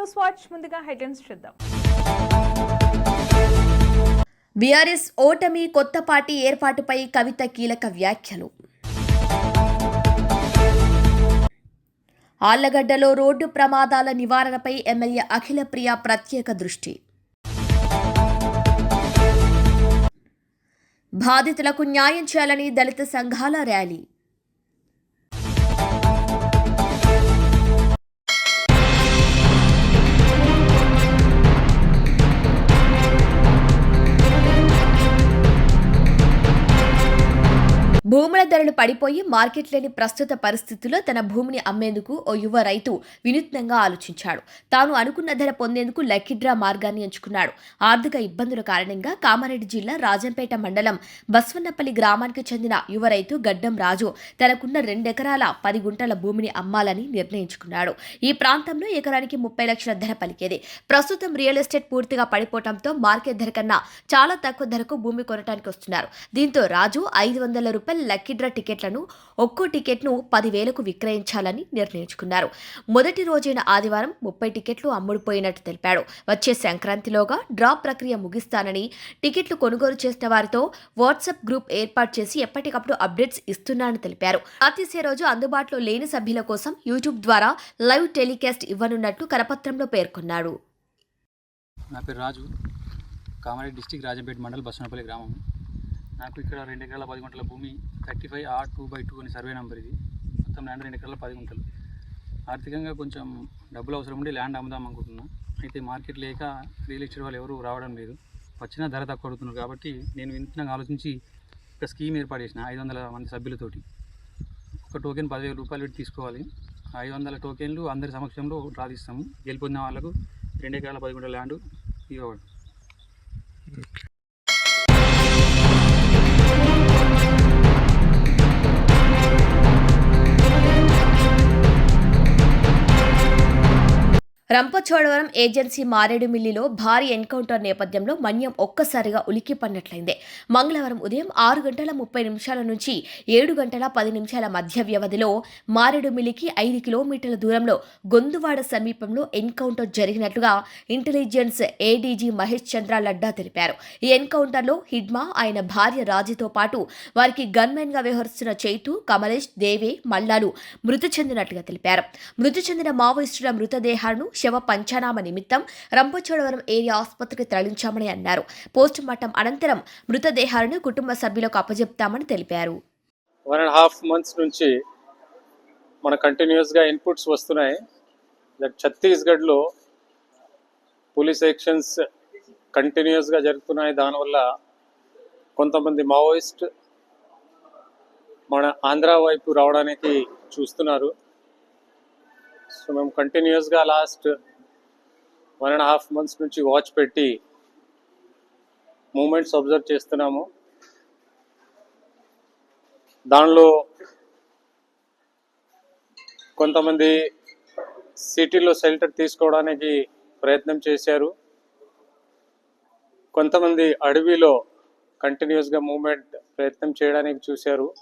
News watch ముందుగా headlines చూద్దాం. BRS ఓటమి కొత్త పార్టీ ఏర్పాటుపై కవిత కీలక వ్యాఖ్యలు. ఆళ్ళగడ్డలో రోడ్డు ప్రమాదాల నివారణపై ఎమ్మెల్యే అఖిల ప్రియ ప్రత్యేక దృష్టి. బాధితులకు న్యాయం చేయాలని దళిత సంఘాల ర్యాలీ. భూముల ధరలు పడిపోయి మార్కెట్ లేని ప్రస్తుత పరిస్థితుల్లో తన భూమిని అమ్మేందుకు ఓ యువ రైతు వినూత్నంగా ఆలోచించాడు. తాను అనుకున్న ధర పొందేందుకు లక్కీడ్రా మార్గాన్ని ఎంచుకున్నాడు. ఆర్థిక ఇబ్బందుల కారణంగా కామారెడ్డి జిల్లా రాజంపేట మండలం బస్వన్నపల్లి గ్రామానికి చెందిన యువ రైతు గడ్డం రాజు తనకున్న రెండెకరాల పది గుంటల భూమిని అమ్మాలని నిర్ణయించుకున్నాడు. ఈ ప్రాంతంలో ఎకరానికి ముప్పై లక్షల ధర పలికేది. ప్రస్తుతం రియల్ ఎస్టేట్ పూర్తిగా పడిపోవడంతో మార్కెట్ ధర కన్నా చాలా తక్కువ ధరకు భూమి కొనడానికి వస్తున్నారు. దీంతో రాజు ఐదు వందల రూపాయల లక్కీ డ్రా టికెట్లను ఒక్కో టికెట్ను పదివేలకు విక్రయించాలని నిర్ణయించుకున్నారు. మొదటి రోజైన ఆదివారం ముప్పై టికెట్లు అమ్ముడుపోయినట్టు తెలిపాడు. వచ్చే సంక్రాంతిలోగా డ్రా ప్రక్రియ ముగిస్తానని టికెట్లు కొనుగోలు చేసిన వారితో వాట్సాప్ గ్రూప్ ఏర్పాటు చేసి ఎప్పటికప్పుడు అప్డేట్స్ ఇస్తున్నానని తెలిపారు. ఆతిథ్య రోజు అందుబాటులో లేని సభ్యుల కోసం యూట్యూబ్ ద్వారా లైవ్ టెలికాస్ట్ ఇవ్వనున్నట్టు కరపత్రంలో పేర్కొన్నాడు. నా పేరు రాజు. కామారెడ్డి డిస్టిక్ రాజంపేట మండల్ బస్సునపల్లి గ్రామం. నాకు ఇక్కడ రెండు ఎకరాల పది గుంటల భూమి thirty five R two by two అని సర్వే నెంబర్ ఇది. మొత్తం ల్యాండ్ రెండు ఎకరాల పది గుంటలు. ఆర్థికంగా కొంచెం డబ్బులు అవసరం ఉండి ల్యాండ్ అమ్ముదాం అనుకుంటున్నా. అయితే మార్కెట్ లేక రియల్ ఎస్టేట్ వాళ్ళు ఎవరు రావడం లేదు. వచ్చిన ధర తక్కువ అడుగుతున్నారు కాబట్టి నేను వింతగా ఆలోచించి ఒక స్కీమ్ ఏర్పాటు చేసిన ఐదు వందల మంది సభ్యులతోటి. ఒక టోకెన్ పదివేల రూపాయలు పెట్టి తీసుకోవాలి. ఐదు వందల టోకెన్లు అందరి సమక్షంలో డ్రా తీస్తాము. గెలిపొందిన వాళ్ళకు రెండు ఎకరాల పది గుంటల ల్యాండ్ ఇవ్వబడు రంపచోడవరం ఏజెన్సీ మారేడుమిల్లిలో భారీ ఎన్కౌంటర్ నేపథ్యంలో మన్యం ఒక్కసారిగా ఉలిక్కిపడినట్లయింది మంగళవారం ఉదయం ఆరు గంటల ముప్పై నిమిషాల నుంచి ఏడు గంటల పది నిమిషాల మధ్య వ్యవధిలో మారేడుమిల్లికి ఐదు కిలోమీటర్ల దూరంలో గొందువాడ సమీపంలో ఎన్కౌంటర్ జరిగినట్లుగా ఇంటెలిజెన్స్ ఏడీజీ మహేష్ చంద్ర లడ్డా తెలిపారు. ఈ ఎన్కౌంటర్లో హిడ్మా ఆయన భార్య రాజుతో పాటు వారికి గన్మెన్గా వ్యవహరిస్తున్న చైతు కమలేష్ దేవే మల్లాలు మృతి చెందినట్లుగా తెలిపారు. మృతి చెందిన మావోయిస్టుల మృతదేహాలను శవ పంచనామ నిమిత్తం రంపచోడవరం ఏరియా ఆసుపత్రికి తరలించామని అన్నారు. పోస్ట్ మార్టం అనంతరం మృతదేహాలను కుటుంబ సభ్యులకు అప్పజెప్తామని తెలిపారు. వన్ అండ్ హాఫ్ మంత్స్ నుంచి మన కంటిన్యూస్గా ఇన్పుట్స్ వస్తున్నాయి. దట్ ఛత్తీస్గఢ్లో పోలీస్ యాక్షన్స్ కంటిన్యూస్గా జరుగుతున్నాయి. దానివల్ల కొంతమంది మావోయిస్ట్ మన ఆంధ్ర వైపు రావడానికి చూస్తున్నారు. సో మేము కంటిన్యూస్గా last one and half months నుంచి వాచ్ పెట్టి మూమెంట్స్ అబ్జర్వ్ చేస్తున్నాము. దానిలో కొంతమంది సిటీలో షెల్టర్ తీసుకోవడానికి ప్రయత్నం చేశారు. కొంతమంది అడవిలో కంటిన్యూస్గా మూమెంట్ ప్రయత్నం చేయడానికి చూశారు.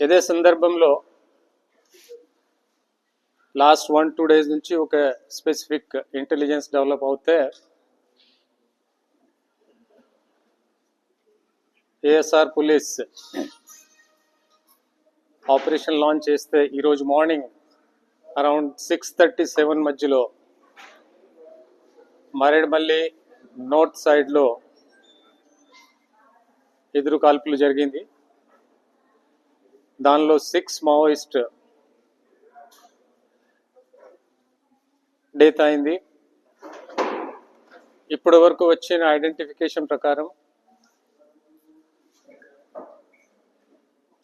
ఇదే సందర్భంలో లాస్ట్ వన్ టూ డేస్ నుంచి ఒక స్పెసిఫిక్ ఇంటెలిజెన్స్ డెవలప్ అవుతే ఏఎస్ఆర్ పోలీస్ ఆపరేషన్ లాంచ్ చేస్తే ఈరోజు morning around six thirty seven మధ్యలో మరేడుమల్లి నార్త్ సైడ్లో ఎదురు కాల్పులు జరిగింది. దానిలో సిక్స్ మావోయిస్ట్ డేట్ అయింది. ఇప్పటి వరకు వచ్చిన ఐడెంటిఫికేషన్ ప్రకారం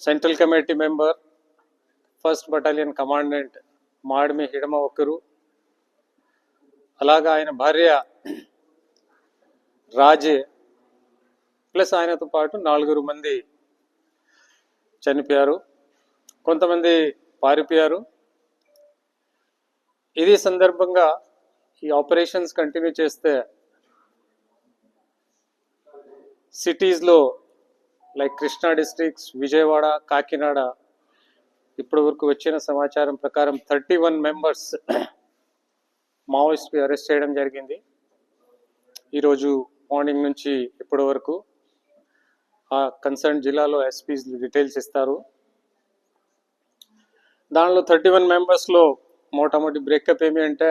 central committee member first battalion commandant Madimi Hidma ఒకరు అలాగా ఆయన భార్య రాజే ప్లస్ ఆయనతో పాటు నాలుగురు మంది చనిపోయారు. కొంతమంది పారిపోయారు. ఇది సందర్భంగా ఈ ఆపరేషన్స్ కంటిన్యూ చేస్తే సిటీస్లో లైక్ కృష్ణా డిస్ట్రిక్ట్స్ విజయవాడ కాకినాడ ఇప్పటి వరకు వచ్చిన సమాచారం ప్రకారం థర్టీ వన్ మెంబర్స్ మావోయిస్ట్కి అరెస్ట్ చేయడం జరిగింది. ఈరోజు మార్నింగ్ నుంచి ఇప్పటి వరకు ఆ కన్సర్న్ జిల్లాలో ఎస్పీస్ డీటెయిల్స్ ఇస్తారు. దానిలో థర్టీ వన్ మెంబర్స్లో మోటామోటి బ్రేకప్ ఏమి అంటే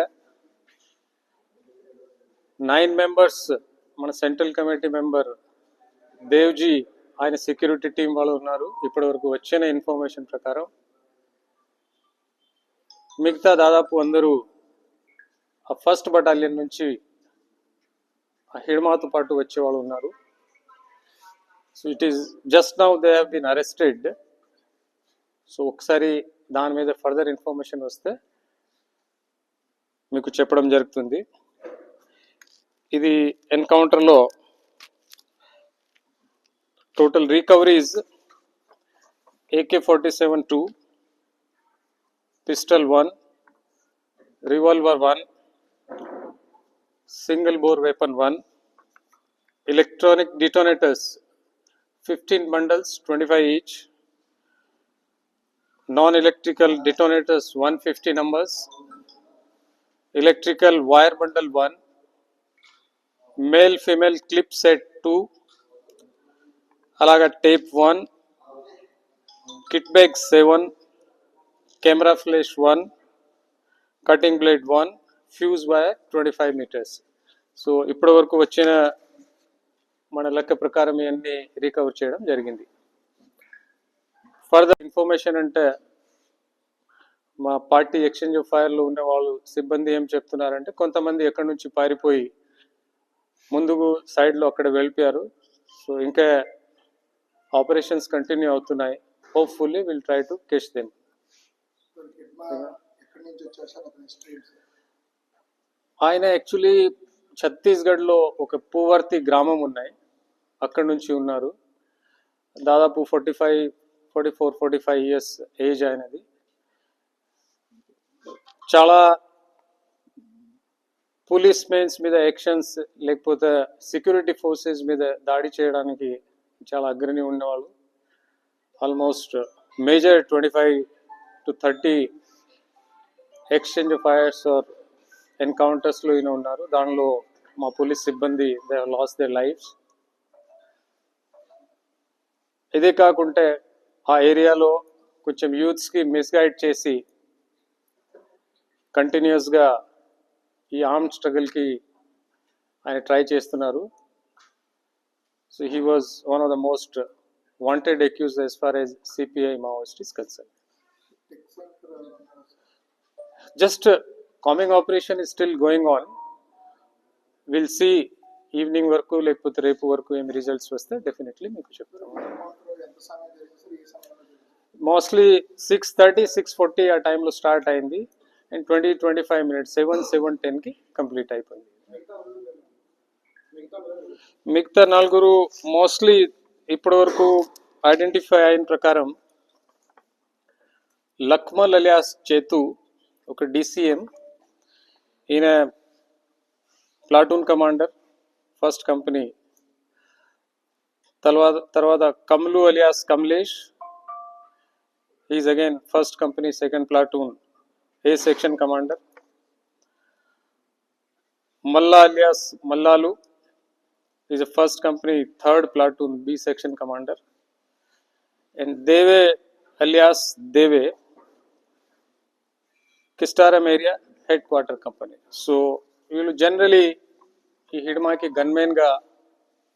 నైన్ మెంబర్స్ మన సెంట్రల్ కమిటీ మెంబర్ దేవ్జీ ఆయన సెక్యూరిటీ టీం వాళ్ళు ఉన్నారు. ఇప్పటి వరకు వచ్చిన ఇన్ఫర్మేషన్ ప్రకారం మిగతా దాదాపు అందరూ ఆ ఫస్ట్ బటాలియన్ నుంచి ఆ హిడ్మాతో పాటు వచ్చే వాళ్ళు ఉన్నారు. So it is just now they have been arrested so ఒకసారి దాని మీద ఫర్దర్ ఇన్ఫర్మేషన్ వస్తే మీకు చెప్పడం జరుగుతుంది. ఇది ఎన్కౌంటర్లో total recoveries AK forty seven two pistol one revolver one single bore weapon one electronic detonators fifteen bundles twenty five each non electrical detonators one fifty numbers electrical wire bundle 1 male female clip set 2 అలాగా tape 1 kit bag 7 camera flash 1 cutting blade 1 fuse wire 25 metres so ఇప్పటి వరకు వచ్చిన మన లెక్క ప్రకారం ఇవన్నీ recover చేయడం జరిగింది. ఫర్దర్ ఇన్ఫర్మేషన్ అంటే మా పార్టీ ఎక్స్చేంజ్ ఆఫ్ ఫైర్లో ఉన్న వాళ్ళు సిబ్బంది ఏం చెప్తున్నారంటే కొంతమంది ఎక్కడి నుంచి పారిపోయి ముందుకు సైడ్లో అక్కడ వెళ్ళిపోయారు. సో ఇంకా ఆపరేషన్స్ కంటిన్యూ అవుతున్నాయి. Hopefully will try to catch them. ఆయన యాక్చువల్లీ ఛత్తీస్గఢ్లో ఒక పూవర్తి గ్రామం ఉన్నాయి. అక్కడ నుంచి ఉన్నారు. దాదాపు forty five forty four forty five years age ఆయనది. చాలా పోలీస్ మెయిన్స్ మీద యాక్షన్స్ లేకపోతే సెక్యూరిటీ ఫోర్సెస్ మీద దాడి చేయడానికి చాలా అగ్రణి ఉండేవాళ్ళు. Almost major twenty five to thirty exchange fires or ఎన్కౌంటర్స్లో ఈయన ఉన్నారు. దానిలో మా పోలీస్ సిబ్బంది దే లాస్ దే లైఫ్స్ ఇదే కాకుంటే ఆ ఏరియాలో కొంచెం యూత్స్కి మిస్గైడ్ చేసి కంటిన్యూస్గా ఈ ఆర్మ్ స్ట్రగుల్కి ఆయన ట్రై చేస్తున్నారు. So he was one of the most wanted accused as far as CPI Maoist is concern just coming operation is still going on will see evening వరకు లేకపోతే రేపు వరకు ఏమి రిజల్ట్స్ వస్తే డెఫినెట్లీ మీకు చెప్తాము mostly six thirty six forty ఆ టైంలో స్టార్ట్ అయింది. And twenty twenty five minutes seven seven టెన్కి కంప్లీట్ అయిపోయింది. మిగతా నలుగురు మోస్ట్లీ ఇప్పటి వరకు ఐడెంటిఫై అయిన ప్రకారం లక్మల్ అలియాస్ చేతు ఒక డిసిఎం ఈయన ప్లాటూన్ కమాండర్ ఫస్ట్ కంపెనీ. తర్వాత తర్వాత Kamlu alias Kamlesh is again first company second platoon. A section commander Malla alias Mallalu is the first company third platoon B section commander and Deve alias Deve Kistaram area headquarter company so వీళ్ళు generally ఈ హిడ్మాకి గన్మెన్గా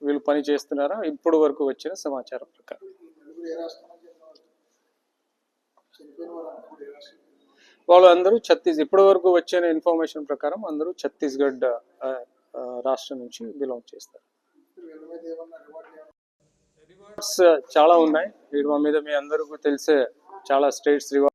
వీళ్ళు పని చేస్తున్నారా? ఇప్పుడు వరకు వచ్చిన సమాచారం ప్రకారం. వాళ్ళు అందరూ ఛత్తీస్ ఇప్పటి వరకు వచ్చిన ఇన్ఫర్మేషన్ ప్రకారం అందరూ ఛత్తీస్గఢ్ ఆ, రాష్ట్రం నుంచి బిలాంగ్ చేస్తారు. రివార్డ్స్ చాలా ఉన్నాయి. వీటి మీద మీ అందరికీ తెలిసే చాలా స్టేట్స్ రివార్డ్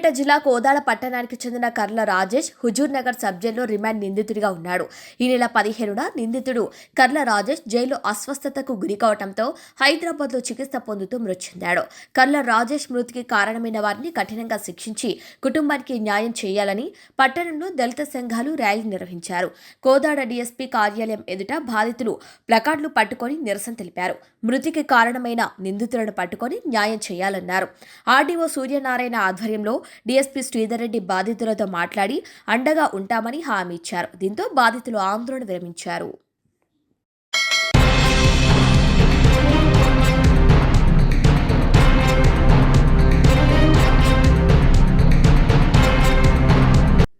సిద్దిపేట జిల్లా కోదాడ పట్టణానికి చెందిన కర్ల రాజేష్ హుజూర్ నగర్ సబ్ జైల్లో రిమాండ్ నిందితుడిగా ఉన్నాడు. ఈ నెల పదిహేనున నిందితుడు కర్ల రాజేష్ జైల్లో అస్వస్థతకు గురి కావడంతో హైదరాబాద్లో చికిత్స పొందుతూ మృతి చెందాడు. కర్ల రాజేష్ మృతికి కారణమైన వారిని కఠినంగా శిక్షించి కుటుంబానికి న్యాయం చేయాలని పట్టణంలో దళిత సంఘాలు ర్యాలీ నిర్వహించారు. కోదాడ డీఎస్పీ కార్యాలయం ఎదుట బాధితులు ప్లకార్డులు పట్టుకొని నిరసన తెలిపారు. మృతికి కారణమైన నిందితులను పట్టుకొని న్యాయం చేయాలన్నారు. ఆర్డీఓ సూర్యనారాయణ ఆధ్వర్యంలో డీఎస్పీ శ్రీధర్ రెడ్డి బాధితులతో మాట్లాడి అండగా ఉంటామని హామీ ఇచ్చారు. దీంతో బాధితులు ఆందోళన విరమించారు.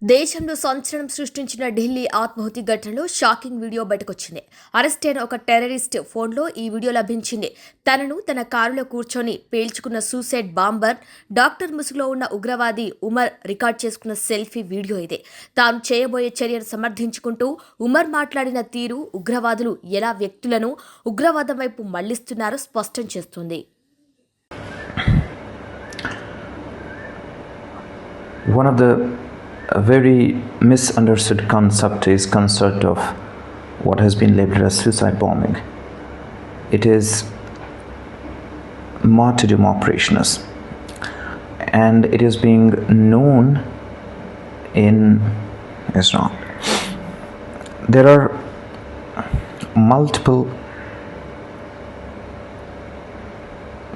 దేశంలో సంచలనం సృష్టించిన ఢిల్లీ ఆత్మహుతి ఘటనలో షాకింగ్ వీడియో బయటకొచ్చింది. అరెస్ట్ అయిన ఒక టెర్రరిస్ట్ ఫోన్లో ఈ వీడియో లభించింది. తనను తన కారులో కూర్చొని పేల్చుకున్న సూసైడ్ బాంబర్ డాక్టర్ ముసుగులో ఉన్న ఉగ్రవాది ఉమర్ రికార్డ్ చేసుకున్న సెల్ఫీ వీడియో ఇదే. తాను చేయబోయే చర్యను సమర్థించుకుంటూ ఉమర్ మాట్లాడిన తీరు ఉగ్రవాదులు ఎలా వ్యక్తులను ఉగ్రవాదం వైపు మళ్ళిస్తున్నారో స్పష్టం చేస్తుంది. One of the uh, very misunderstood concept is concept of what has been labeled as suicide bombing. It is martyrdom operations, and it is being known in Islam. There are multiple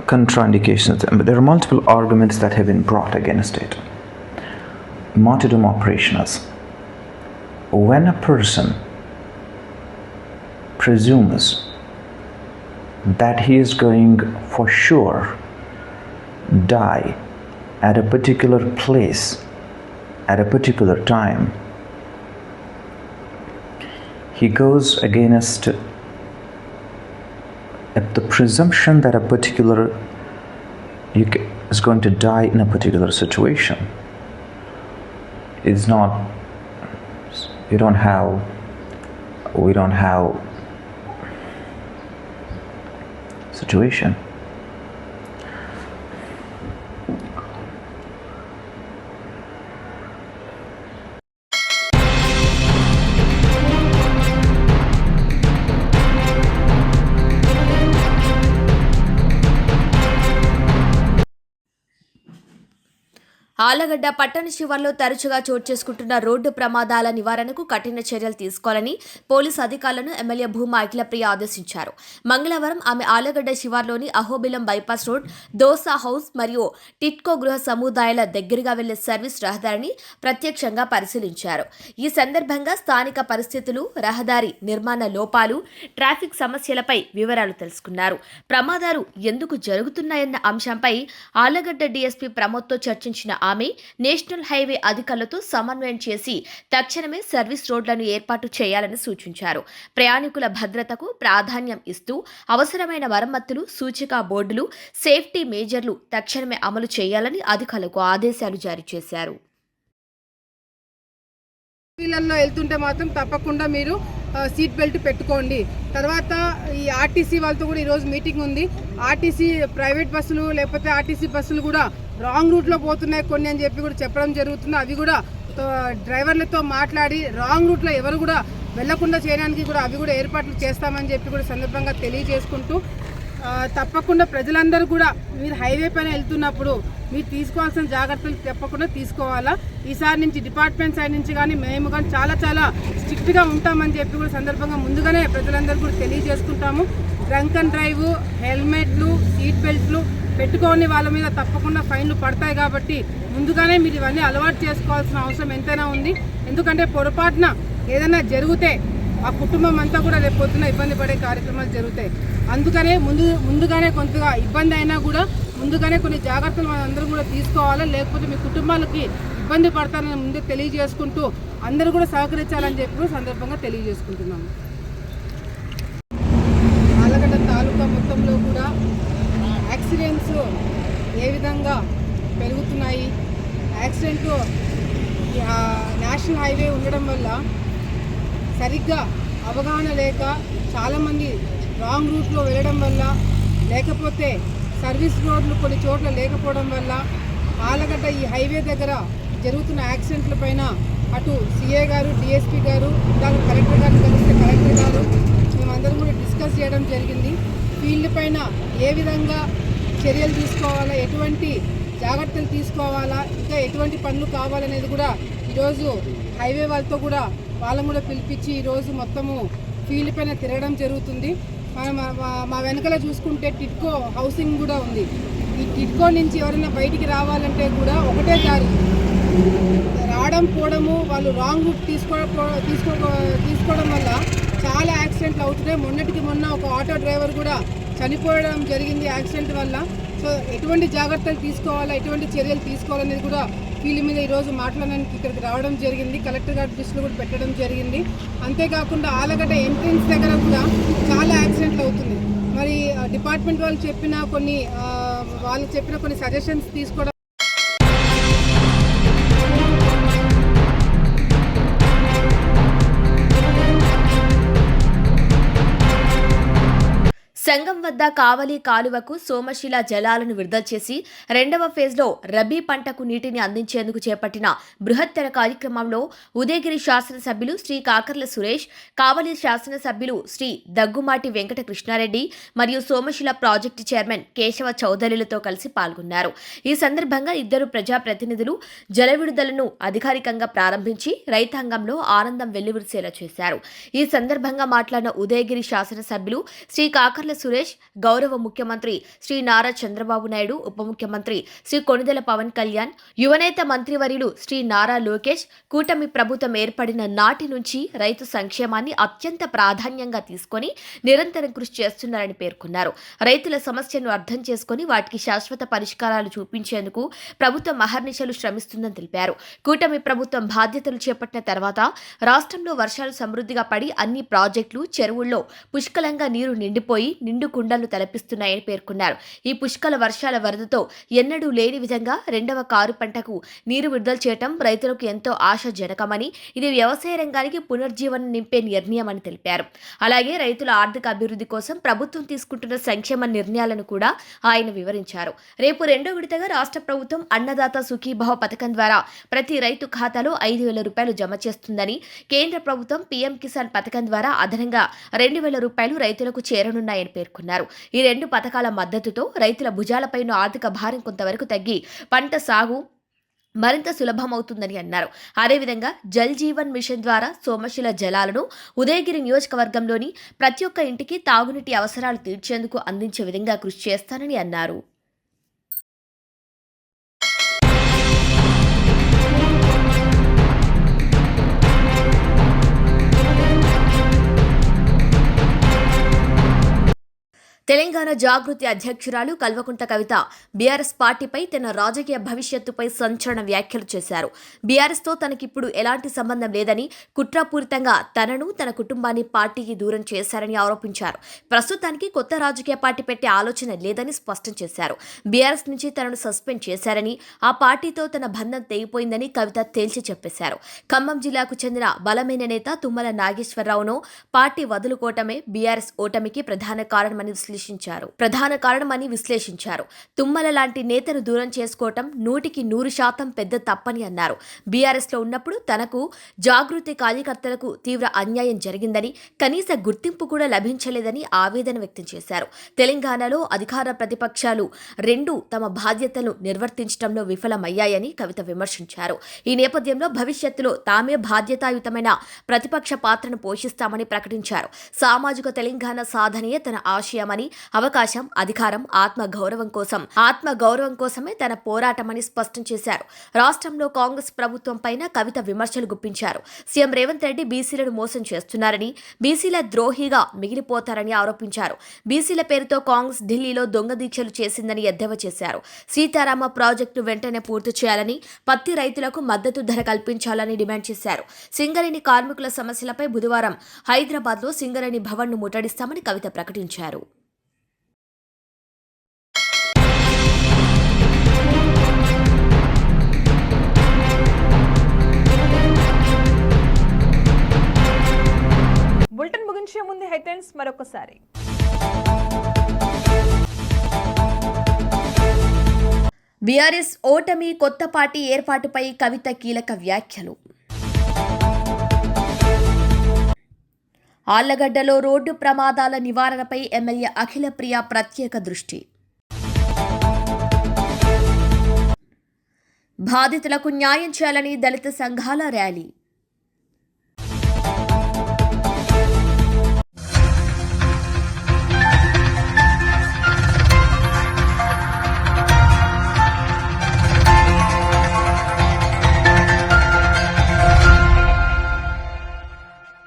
contraindications. There are multiple arguments that have been brought against it martyrdom operations. When a person presumes that he is going for sure die at a particular place at a particular time, he goes against the presumption that a particular is going to die in a particular situation it's not you don't have we don't have situation Allagadda పట్టణ శివార్లో తరచుగా చోటు చేసుకుంటున్న road ప్రమాదాల నివారణకు కఠిన చర్యలు తీసుకోవాలని police అధికారులను ఎమ్మెల్యే భూమా అఖిలప్రియ ఆదేశించారు. మంగళవారం ఆమె Allagadda శివార్లోని Ahobilam bypass road dosa house మరియు టిట్కో గృహ సముదాయాల దగ్గరగా వెళ్ళే సర్వీస్ రహదారిని ప్రత్యక్షంగా పరిశీలించారు. ఈ సందర్భంగా స్థానిక పరిస్థితులు రహదారి నిర్మాణ లోపాలు ట్రాఫిక్ సమస్యలపై వివరాలు తెలుసుకున్నారు. ప్రమాదాలు ఎందుకు జరుగుతున్నాయన్న అంశంపై ఆలగడ్డ డీఎస్పీ ప్రమోద్తో చర్చించిన ఆమె నేషనల్ హైవే అధికారులతో సమన్వయం చేసి తక్షణమే సర్వీస్ రోడ్లను ఏర్పాటు చేయాలని సూచించారు. ప్రయాణికుల భద్రతకు ప్రాధాన్యం ఇస్తూ అవసరమైన మరమ్మతులు సూచిక బోర్డులు సేఫ్టీ మేజర్లు తక్షణమే అమలు చేయాలని అధికారులకు ఆదేశాలు జారీ చేశారు. వీళ్ళల్లో వెళ్తుంటే మాత్రం తప్పకుండా మీరు సీట్ బెల్ట్ పెట్టుకోండి. తర్వాత ఈ ఆర్టీసీ వాళ్ళతో కూడా ఈరోజు మీటింగ్ ఉంది. ఆర్టీసీ ప్రైవేట్ బస్సులు లేకపోతే ఆర్టీసీ బస్సులు కూడా రాంగ్ రూట్లో పోతున్నాయి కొన్ని అని చెప్పి కూడా చెప్పడం జరుగుతుంది. అవి కూడా డ్రైవర్లతో మాట్లాడి రాంగ్ రూట్లో ఎవరు కూడా వెళ్ళకుండా చేయడానికి కూడా అవి కూడా ఏర్పాట్లు చేస్తామని చెప్పి కూడా సందర్భంగా తెలియజేసుకుంటూ తప్పకుండా ప్రజలందరూ కూడా మీరు హైవే పైన వెళ్తున్నప్పుడు మీరు తీసుకోవాల్సిన జాగ్రత్తలు తప్పకుండా తీసుకోవాలా? ఈసారి నుంచి డిపార్ట్మెంట్ సైడ్ నుంచి కానీ మేము కానీ చాలా చాలా స్ట్రిక్ట్గా ఉంటామని చెప్పి కూడా సందర్భంగా ముందుగానే ప్రజలందరూ కూడా తెలియజేసుకుంటాము. డ్రంక్ అండ్ డ్రైవ్ హెల్మెట్లు సీట్ బెల్ట్లు పెట్టుకోని వాళ్ళ మీద తప్పకుండా ఫైన్లు పడతాయి కాబట్టి ముందుగానే మీరు ఇవన్నీ అలవాటు చేసుకోవాల్సిన అవసరం ఎంతైనా ఉంది. ఎందుకంటే పొరపాటున ఏదైనా జరిగితే ఆ కుటుంబం అంతా కూడా రేపు పొద్దున ఇబ్బంది పడే కార్యక్రమాలు జరుగుతాయి. అందుకనే ముందు ముందుగానే కొంతగా ఇబ్బంది అయినా కూడా ముందుగానే కొన్ని జాగ్రత్తలు మనం అందరం కూడా తీసుకోవాలి? లేకపోతే మీ కుటుంబాలకి ఇబ్బంది పడతారని ముందు తెలియజేసుకుంటూ అందరూ కూడా సహకరించాలని చెప్పి సందర్భంగా తెలియజేసుకుంటున్నాము ఆలగడ్డ తాలూకా కూడా యాక్సిడెంట్స్ ఏ విధంగా పెరుగుతున్నాయి? యాక్సిడెంట్ నేషనల్ హైవే ఉండడం వల్ల సరిగ్గా అవగాహన లేక చాలామంది రాంగ్ రూట్లో వెళ్ళడం వల్ల లేకపోతే సర్వీస్ రోడ్లు కొన్ని చోట్ల లేకపోవడం వల్ల ఆలగడ్డ ఈ హైవే దగ్గర జరుగుతున్న యాక్సిడెంట్ల పైన అటు సీఏ గారు డిఎస్పీ గారు ఇంకా కలెక్టర్ గారిని కలిస్తే కలెక్టర్ గారు మేమందరం కూడా డిస్కస్ చేయడం జరిగింది. ఫీల్డ్ పైన ఏ విధంగా చర్యలు తీసుకోవాలా ఎటువంటి జాగ్రత్తలు తీసుకోవాలా ఇంకా ఎటువంటి పనులు కావాలనేది కూడా ఈరోజు హైవే వాళ్ళతో కూడా వాళ్ళని కూడా పిలిపించి ఈరోజు మొత్తము ఫీల్డ్ పైన తిరగడం జరుగుతుంది. మనం మా- వెనకలో చూసుకుంటే టిట్కో హౌసింగ్ కూడా ఉంది. ఈ టిట్కో నుంచి ఎవరైనా బయటికి రావాలంటే కూడా ఒకటే దారి. రావడం పోవడము వాళ్ళు రాంగ్ తీసుకో తీసుకో తీసుకోవడం వల్ల చాలా యాక్సిడెంట్లు అవుతున్నాయి. మొన్నటికి మొన్న ఒక ఆటో డ్రైవర్ కూడా చనిపోవడం జరిగింది యాక్సిడెంట్ వల్ల. సో ఎటువంటి జాగ్రత్తలు తీసుకోవాలా ఎటువంటి చర్యలు తీసుకోవాలనేది కూడా వీళ్ళ మీద ఈరోజు మాట్లాడడానికి ఇక్కడికి రావడం జరిగింది. కలెక్టర్ గారి దృష్టిలో కూడా పెట్టడం జరిగింది. అంతేకాకుండా ఆలగడ్డ ఎంట్రన్స్ దగ్గర కూడా చాలా యాక్సిడెంట్లు అవుతుంది మరి డిపార్ట్మెంట్ వాళ్ళు చెప్పిన కొన్ని వాళ్ళు చెప్పిన కొన్ని సజెషన్స్ తీసుకోవడం సంగం వద్ద కావలి కాలువకు సోమశిల జలాలను విడుదల చేసి రెండవ ఫేజ్లో రబీ పంటకు నీటిని అందించేందుకు చేపట్టిన బృహత్తర కార్యక్రమంలో ఉదయగిరి శాసనసభ్యులు శ్రీ కాకర్ల సురేష్ కావలి శాసనసభ్యులు శ్రీ దగ్గుమాటి వెంకట కృష్ణారెడ్డి మరియు సోమశిల ప్రాజెక్టు చైర్మన్ కేశవ చౌదరిలతో కలిసి పాల్గొన్నారు. ఈ సందర్భంగా ఇద్దరు ప్రజాప్రతినిధులు జల విడుదలను అధికారికంగా ప్రారంభించి రైతాంగంలో ఆనందం వెల్లువిరిసేలా చేశారు. ఈ సందర్భంగా మాట్లాడిన ఉదయగిరి శాసనసభ్యులు శ్రీ కాకర్ల సురేష్ గౌరవ ముఖ్యమంత్రి శ్రీ నారా చంద్రబాబు నాయుడు ఉప ముఖ్యమంత్రి శ్రీ కొణిదెల పవన్ కళ్యాణ్ యువనేత మంత్రివర్యులు శ్రీ నారా లోకేష్ కూటమి ప్రభుత్వం ఏర్పడిన నాటి నుంచి రైతు సంక్షేమాన్ని అత్యంత ప్రాధాన్యంగా తీసుకొని నిరంతరం కృషి చేస్తున్నారని పేర్కొన్నారు. రైతుల సమస్యను అర్థం చేసుకొని వాటికి శాశ్వత పరిష్కారాలు చూపించేందుకు ప్రభుత్వం అహర్నిశలు శ్రమిస్తుందని తెలిపారు. కూటమి ప్రభుత్వం బాధ్యతలు చేపట్టిన తర్వాత రాష్ట్రంలో వర్షాలు సమృద్ధిగా పడి అన్ని ప్రాజెక్టులు చెరువుల్లో పుష్కలంగా నీరు నిండిపోయి నిండు కుండలు తలపిస్తున్నాయని పేర్కొన్నారు. ఈ పుష్కల వర్షాల వరదతో ఎన్నడూ లేని విధంగా రెండవ కారు పంటకు నీరు విడుదల చేయటం రైతులకు ఎంతో ఆశాజనకమని ఇది వ్యవసాయ రంగానికి పునర్జీవనం నింపే నిర్ణయమని తెలిపారు. అలాగే రైతుల ఆర్థిక అభివృద్ధి కోసం ప్రభుత్వం తీసుకుంటున్న సంక్షేమ నిర్ణయాలను కూడా ఆయన వివరించారు. రేపు రెండో విడతగా రాష్ట్ర ప్రభుత్వం అన్నదాత సుఖీభావ పథకం ద్వారా ప్రతి రైతు ఖాతాలో ఐదు వేల రూపాయలు జమ చేస్తుందని కేంద్ర ప్రభుత్వం పీఎం కిసాన్ పథకం ద్వారా అదనంగా రెండు వేల రూపాయలు రైతులకు చేరనున్నాయని పేర్కొన్నారు. ఈ రెండు పథకాల మద్దతుతో రైతుల భుజాలపైన ఆర్థిక భారం కొంతవరకు తగ్గి పంట సాగు మరింత సులభమవుతుందని అన్నారు. అదేవిధంగా జల్ జీవన్ మిషన్ ద్వారా సోమశిల జలాలను ఉదయగిరి నియోజకవర్గంలోని ప్రతి ఒక్క ఇంటికి తాగునీటి అవసరాలు తీర్చేందుకు అందించే విధంగా కృషి చేస్తానని అన్నారు. తెలంగాణ జాగృతి అధ్యక్షురాలు కల్వకుంట కవిత బీఆర్ఎస్ పార్టీపై తన రాజకీయ భవిష్యత్తుపై సంచలన వ్యాఖ్యలు చేశారు. బీఆర్ఎస్తో తనకిప్పుడు ఎలాంటి సంబంధం లేదని కుట్రపూరితంగా తనను తన కుటుంబాన్ని పార్టీకి దూరం చేశారని ఆరోపించారు. ప్రస్తుతానికి కొత్త రాజకీయ పార్టీ పెట్టే ఆలోచన లేదని స్పష్టం చేశారు. బీఆర్ఎస్ నుంచి తనను సస్పెండ్ చేశారని ఆ పార్టీతో తన బంధం తెగిపోయిందని కవిత తేల్చి చెప్పేశారు. ఖమ్మం జిల్లాకు చెందిన బలమైన నేత తుమ్మల నాగేశ్వరరావును పార్టీ వదులుకోవటమే బీఆర్ఎస్ ఓటమికి ప్రధాన కారణమని విశ్లేషించారు. ప్రధాన కారణమని విశ్లేషించారు. తుమ్మల లాంటి నేతను దూరం చేసుకోవటం నూటికి నూరు శాతం పెద్ద తప్పని అన్నారు. బీఆర్ఎస్లో ఉన్నప్పుడు తనకు జాగృతి కార్యకర్తలకు తీవ్ర అన్యాయం జరిగిందని కనీస గుర్తింపు కూడా లభించలేదని ఆవేదన వ్యక్తం చేశారు. తెలంగాణలో అధికార ప్రతిపక్షాలు రెండు తమ బాధ్యతలు నిర్వర్తించడంలో విఫలమయ్యాయని కవిత విమర్శించారు. ఈ నేపథ్యంలో భవిష్యత్తులో తామే బాధ్యతాయుతమైన ప్రతిపక్ష పాత్రను పోషిస్తామని ప్రకటించారు. సామాజిక తెలంగాణ సాధనే తన ఆశయమని అవకాశం అధికారం ఆత్మ గౌరవం కోసం. ఆత్మ గౌరవం కోసమే తన పోరాటమని స్పష్టం చేశారు. రాష్ట్రంలో కాంగ్రెస్ ప్రభుత్వం పైన కవిత విమర్శలు గుప్పించారు. సీఎం రేవంత్ రెడ్డి బీసీలను మోసం చేస్తున్నారని బీసీల ద్రోహిగా మిగిలిపోతారని ఆరోపించారు. బీసీల పేరుతో కాంగ్రెస్ ఢిల్లీలో దొంగ దీక్షలు చేసిందని ఎద్దేవా చేశారు. సీతారామ ప్రాజెక్టు వెంటనే పూర్తి చేయాలని పత్తి రైతులకు మద్దతు ధర కల్పించాలని డిమాండ్ చేశారు. సింగరేణి కార్మికుల సమస్యలపై బుధవారం హైదరాబాద్లో సింగరేణి భవన్ను ముట్టడిస్తామని కవిత ప్రకటించారు. బులెటిన్ ముగించే ముందు హెడ్లైన్స్ మరొకసారి. బీఆర్ఎస్ ఓటమి కొత్త పార్టీ ఏర్పాటుపై కవిత కీలక వ్యాఖ్యలు. ఆళ్ళగడ్డలో రోడ్డు ప్రమాదాల నివారణపై ఎమ్మెల్యే అఖిలప్రియ ప్రత్యేక దృష్టి. బాధితులకు న్యాయం చేయాలని దళిత సంఘాల ర్యాలీ.